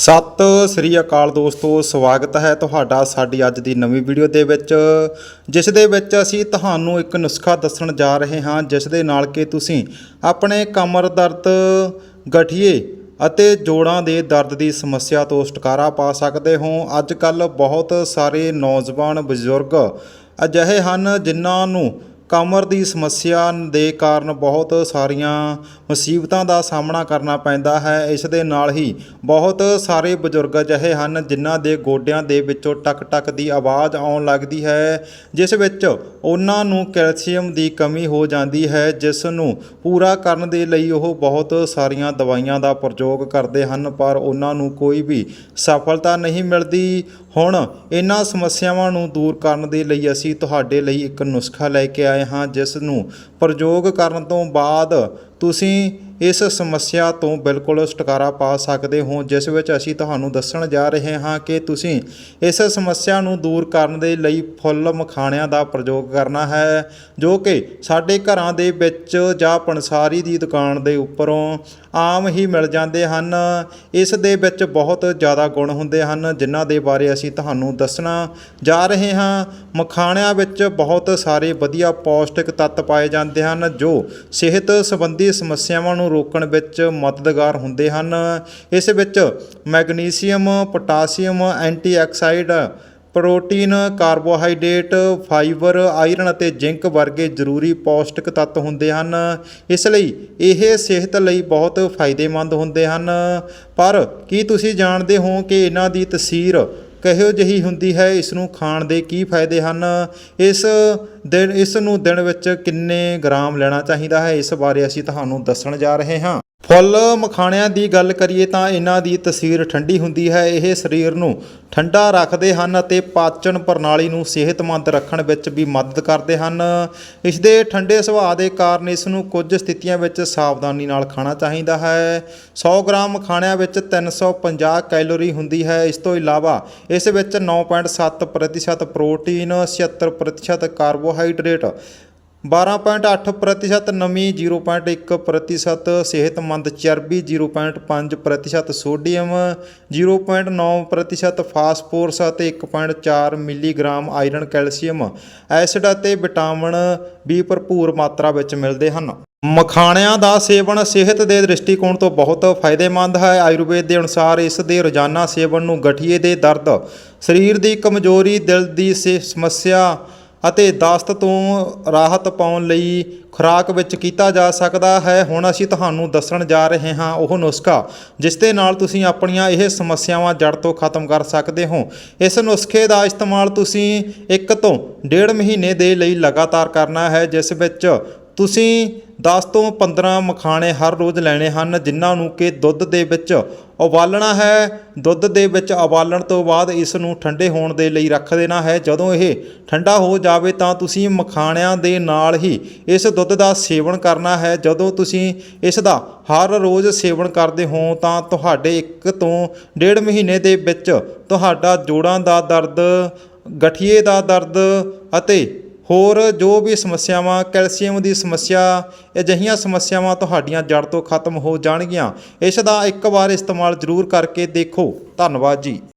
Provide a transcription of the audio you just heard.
ਸਤਿ ਸ੍ਰੀ ਅਕਾਲ ਦੋਸਤੋ, ਸਵਾਗਤ ਹੈ ਤੁਹਾਡਾ ਸਾਡੀ ਅੱਜ ਦੀ ਨਵੀਂ ਵੀਡੀਓ ਦੇ ਵਿੱਚ, ਜਿਸ ਦੇ ਵਿੱਚ ਅਸੀਂ ਤੁਹਾਨੂੰ ਇੱਕ ਨੁਸਖਾ ਦੱਸਣ ਜਾ ਰਹੇ ਹਾਂ, ਜਿਸ ਦੇ ਨਾਲ ਕਿ ਤੁਸੀਂ ਆਪਣੇ ਕਮਰ ਦਰਦ ਗਠੀਏ ਅਤੇ ਜੋੜਾਂ ਦੇ ਦਰਦ ਦੀ ਸਮੱਸਿਆ ਤੋਂ ਛੁਟਕਾਰਾ ਪਾ ਸਕਦੇ ਹੋ। ਅੱਜ ਕੱਲ ਬਹੁਤ ਸਾਰੇ ਨੌਜਵਾਨ ਬਜ਼ੁਰਗ ਅਜਿਹੇ ਹਨ ਜਿਨ੍ਹਾਂ ਨੂੰ ਕਮਰ ਦੀ ਸਮੱਸਿਆ ਦੇ ਕਾਰਨ ਬਹੁਤ ਸਾਰੀਆਂ ਮੁਸੀਬਤਾਂ ਦਾ ਸਾਹਮਣਾ ਕਰਨਾ ਪੈਂਦਾ ਹੈ। ਇਸ ਦੇ ਨਾਲ ਹੀ ਬਹੁਤ ਸਾਰੇ ਬਜ਼ੁਰਗ ਅਜਿਹੇ ਹਨ ਜਿਨ੍ਹਾਂ ਦੇ ਗੋਡਿਆਂ ਦੇ ਵਿੱਚੋਂ ਟਕ ਟਕ ਦੀ ਆਵਾਜ਼ ਆਉਣ ਲੱਗਦੀ ਹੈ, ਜਿਸ ਵਿੱਚ ਉਹਨਾਂ ਨੂੰ ਕੈਲਸ਼ੀਅਮ ਦੀ ਕਮੀ ਹੋ ਜਾਂਦੀ ਹੈ, ਜਿਸ ਨੂੰ ਪੂਰਾ ਕਰਨ ਦੇ ਲਈ ਉਹ ਬਹੁਤ ਸਾਰੀਆਂ ਦਵਾਈਆਂ ਦਾ ਪ੍ਰਯੋਗ ਕਰਦੇ ਹਨ, ਪਰ ਉਹਨਾਂ ਨੂੰ ਕੋਈ ਵੀ ਸਫਲਤਾ ਨਹੀਂ ਮਿਲਦੀ। ਹੁਣ ਇਹਨਾਂ ਸਮੱਸਿਆਵਾਂ ਨੂੰ ਦੂਰ ਕਰਨ ਦੇ ਲਈ ਅਸੀਂ ਤੁਹਾਡੇ ਲਈ ਇੱਕ ਨੁਸਖਾ ਲੈ ਕੇ ਆਏ ਹਾਂ ਜਿਸ ਨੂੰ ਪ੍ਰਯੋਗ ਕਰਨ ਤੋਂ ਬਾਅਦ ਤੁਸੀਂ ਇਸ ਸਮੱਸਿਆ ਤੋਂ ਬਿਲਕੁਲ ਛੁਟਕਾਰਾ ਪਾ ਸਕਦੇ ਹੋ, ਜਿਸ ਵਿੱਚ ਅਸੀਂ ਤੁਹਾਨੂੰ ਦੱਸਣ ਜਾ ਰਹੇ ਹਾਂ ਕਿ ਤੁਸੀਂ ਇਸ ਸਮੱਸਿਆ ਨੂੰ ਦੂਰ ਕਰਨ ਦੇ ਲਈ ਫੁੱਲ ਮਖਾਣਿਆਂ ਦਾ ਪ੍ਰਯੋਗ ਕਰਨਾ ਹੈ, ਜੋ ਕਿ ਸਾਡੇ ਘਰਾਂ ਦੇ ਵਿੱਚ ਜਾਂ ਪੰਸਾਰੀ ਦੀ ਦੁਕਾਨ ਦੇ ਉੱਪਰੋਂ ਆਮ ਹੀ ਮਿਲ ਜਾਂਦੇ ਹਨ। ਇਸ ਦੇ ਵਿੱਚ ਬਹੁਤ ਜ਼ਿਆਦਾ ਗੁਣ ਹੁੰਦੇ ਹਨ, ਜਿਨ੍ਹਾਂ ਦੇ ਬਾਰੇ ਅਸੀਂ ਤੁਹਾਨੂੰ ਦੱਸਣਾ ਜਾ ਰਹੇ ਹਾਂ। ਮਖਾਣਿਆਂ ਵਿੱਚ ਬਹੁਤ ਸਾਰੇ ਵਧੀਆ ਪੌਸ਼ਟਿਕ ਤੱਤ ਪਾਏ ਜਾਂਦੇ ਹਨ, ਜੋ ਸਿਹਤ ਸੰਬੰਧੀ ਸਮੱਸਿਆਵਾਂ ਨੂੰ ਰੋਕਣ ਵਿੱਚ ਮਦਦਗਾਰ ਹੁੰਦੇ ਹਨ। ਇਸ ਵਿੱਚ magnesium, potassium, antioxide, protein, carbohydrate, fibre, iron ਅਤੇ ਜ਼ਿੰਕ ਵਰਗੇ ਜ਼ਰੂਰੀ ਪੌਸ਼ਟਿਕ ਤੱਤ ਹੁੰਦੇ ਹਨ। ਇਸ ਲਈ ਇਹ ਸਿਹਤ ਲਈ ਬਹੁਤ ਫਾਇਦੇਮੰਦ ਹੁੰਦੇ ਹਨ। ਪਰ ਕੀ ਤੁਸੀਂ ਜਾਣਦੇ ਹੋ ਕਿ ਇਹਨਾਂ ਦੀ ਤਸੀਰ ਕਿਹੋ ਜਿਹੀ ਹੁੰਦੀ ਹੈ ਇਸ ਨੂੰ ਖਾਣ ਦੇ ਕੀ ਫਾਇਦੇ ਹਨ? ਇਸ ਦਿਨ, ਇਸ ਨੂੰ ਦਿਨ ਵਿੱਚ ਕਿੰਨੇ ਗ੍ਰਾਮ ਲੈਣਾ ਚਾਹੀਦਾ ਹੈ? ਇਸ ਬਾਰੇ ਅਸੀਂ ਤੁਹਾਨੂੰ ਦੱਸਣ ਜਾ ਰਹੇ ਹਾਂ। ਫੁੱਲ ਮਖਾਣਿਆਂ ਦੀ ਗੱਲ ਕਰੀਏ ਤਾਂ ਇਹਨਾਂ ਦੀ ਤਸੀਰ ਠੰਡੀ ਹੁੰਦੀ ਹੈ। ਇਹ ਸਰੀਰ ਨੂੰ ਠੰਡਾ ਰੱਖਦੇ ਹਨ ਅਤੇ ਪਾਚਨ ਪ੍ਰਣਾਲੀ ਨੂੰ ਸਿਹਤਮੰਦ ਰੱਖਣ ਵਿੱਚ ਵੀ ਮਦਦ ਕਰਦੇ ਹਨ। ਇਸ ਦੇ ਠੰਡੇ ਸੁਭਾਅ ਦੇ ਕਾਰਨ ਇਸ ਨੂੰ ਕੁਝ ਸਥਿਤੀਆਂ ਵਿੱਚ ਸਾਵਧਾਨੀ ਨਾਲ ਖਾਣਾ ਚਾਹੀਦਾ ਹੈ। 100 ਗ੍ਰਾਮ ਖਾਣਿਆਂ ਵਿੱਚ 350 ਕੈਲੋਰੀ ਹੁੰਦੀ ਹੈ। ਇਸ ਤੋਂ ਇਲਾਵਾ ਇਸ ਵਿੱਚ 9.7% ਪ੍ਰਤੀਸ਼ਤ ਪ੍ਰੋਟੀਨ 76% ਪ੍ਰਤੀਸ਼ਤ ਕਾਰਬੋਹਾਈਡਰੇਟ 12.8% ਪ੍ਰਤੀਸ਼ਤ ਨਮੀ 0.1% ਪ੍ਰਤੀਸ਼ਤ, ਸਿਹਤਮੰਦ ਚਰਬੀ 0.5% ਪ੍ਰਤੀਸ਼ਤ, ਸੋਡੀਅਮ 0.9% ਪ੍ਰਤੀਸ਼ਤ ਫਾਸਫੋਰਸ ਅਤੇ 1.4 ਮਿਲੀਗ੍ਰਾਮ ਆਇਰਨ ਕੈਲਸ਼ੀਅਮ। ਐਸਿਡ ਅਤੇ ਵਿਟਾਮਿਨ ਵੀ ਭਰਪੂਰ ਮਾਤਰਾ ਵਿੱਚ ਮਿਲਦੇ ਹਨ। ਮਖਾਣਿਆਂ ਦਾ ਸੇਵਨ ਸਿਹਤ ਦੇ ਦ੍ਰਿਸ਼ਟੀਕੋਣ ਤੋਂ ਬਹੁਤ ਫਾਇਦੇਮੰਦ ਹੈ। ਆਯੁਰਵੇਦ ਦੇ ਅਨੁਸਾਰ ਇਸ ਦੇ ਰੋਜ਼ਾਨਾ ਸੇਵਨ ਨੂੰ ਗਠੀਏ ਦੇ ਦਰਦ, ਸਰੀਰ ਦੀ ਕਮਜ਼ੋਰੀ, ਦਿਲ ਦੀ ਸੇ- ਸਮੱਸਿਆ ਅਤੇ ਦਸਤ ਤੋਂ ਰਾਹਤ ਪਾਉਣ ਲਈ ਖੁਰਾਕ ਵਿੱਚ ਕੀਤਾ ਜਾ ਸਕਦਾ ਹੈ। ਹੁਣ ਅਸੀਂ ਤੁਹਾਨੂੰ ਦੱਸਣ ਜਾ ਰਹੇ ਹਾਂ ਉਹ ਨੁਸਖਾ, ਜਿਸ ਦੇ ਨਾਲ ਤੁਸੀਂ ਆਪਣੀਆਂ ਇਹ ਸਮੱਸਿਆਵਾਂ ਜੜ ਤੋਂ ਖਤਮ ਕਰ ਸਕਦੇ ਹੋ। ਇਸ ਨੁਸਖੇ ਦਾ ਇਸਤੇਮਾਲ ਤੁਸੀਂ ਇੱਕ ਤੋਂ ਡੇਢ ਮਹੀਨੇ ਦੇ ਲਈ ਲਗਾਤਾਰ ਕਰਨਾ ਹੈ, ਜਿਸ ਵਿੱਚ ਤੁਸੀਂ 10 ਤੋਂ 15 ਮਖਾਣੇ ਹਰ ਰੋਜ਼ ਲੈਣੇ ਹਨ, ਜਿਨ੍ਹਾਂ ਨੂੰ ਕਿ ਦੁੱਧ ਦੇ ਵਿੱਚ ਉਬਾਲਣਾ ਹੈ। ਦੁੱਧ ਦੇ ਵਿੱਚ ਉਬਾਲਣ ਤੋਂ ਬਾਅਦ ਇਸ ਨੂੰ ਠੰਡੇ ਹੋਣ ਦੇ ਲਈ ਰੱਖ ਦੇਣਾ ਹੈ। ਜਦੋਂ ਇਹ ਠੰਡਾ ਹੋ ਜਾਵੇ ਤਾਂ ਤੁਸੀਂ ਮਖਾਣਿਆਂ ਦੇ ਨਾਲ ਹੀ ਇਸ ਦੁੱਧ ਦਾ ਸੇਵਨ ਕਰਨਾ ਹੈ। ਜਦੋਂ ਤੁਸੀਂ ਇਸ ਦਾ ਹਰ ਰੋਜ਼ ਸੇਵਨ ਕਰਦੇ ਹੋ ਤਾਂ ਤੁਹਾਡੇ ਇੱਕ ਤੋਂ ਡੇਢ ਮਹੀਨੇ ਦੇ ਵਿੱਚ ਤੁਹਾਡਾ ਜੋੜਾਂ ਦਾ ਦਰਦ, ਗਠੀਏ ਦਾ ਦਰਦ ਅਤੇ ਹੋਰ ਜੋ ਵੀ ਸਮੱਸਿਆਵਾਂ, ਕੈਲਸ਼ੀਅਮ ਦੀ ਸਮੱਸਿਆ, ਅਜਿਹੀਆਂ ਸਮੱਸਿਆਵਾਂ ਤੁਹਾਡੀਆਂ ਜੜ ਤੋਂ ਖਤਮ ਹੋ ਜਾਣਗੀਆਂ। ਇਸ ਦਾ ਇੱਕ ਵਾਰ ਇਸਤੇਮਾਲ ਜ਼ਰੂਰ ਕਰਕੇ ਦੇਖੋ। ਧੰਨਵਾਦ ਜੀ।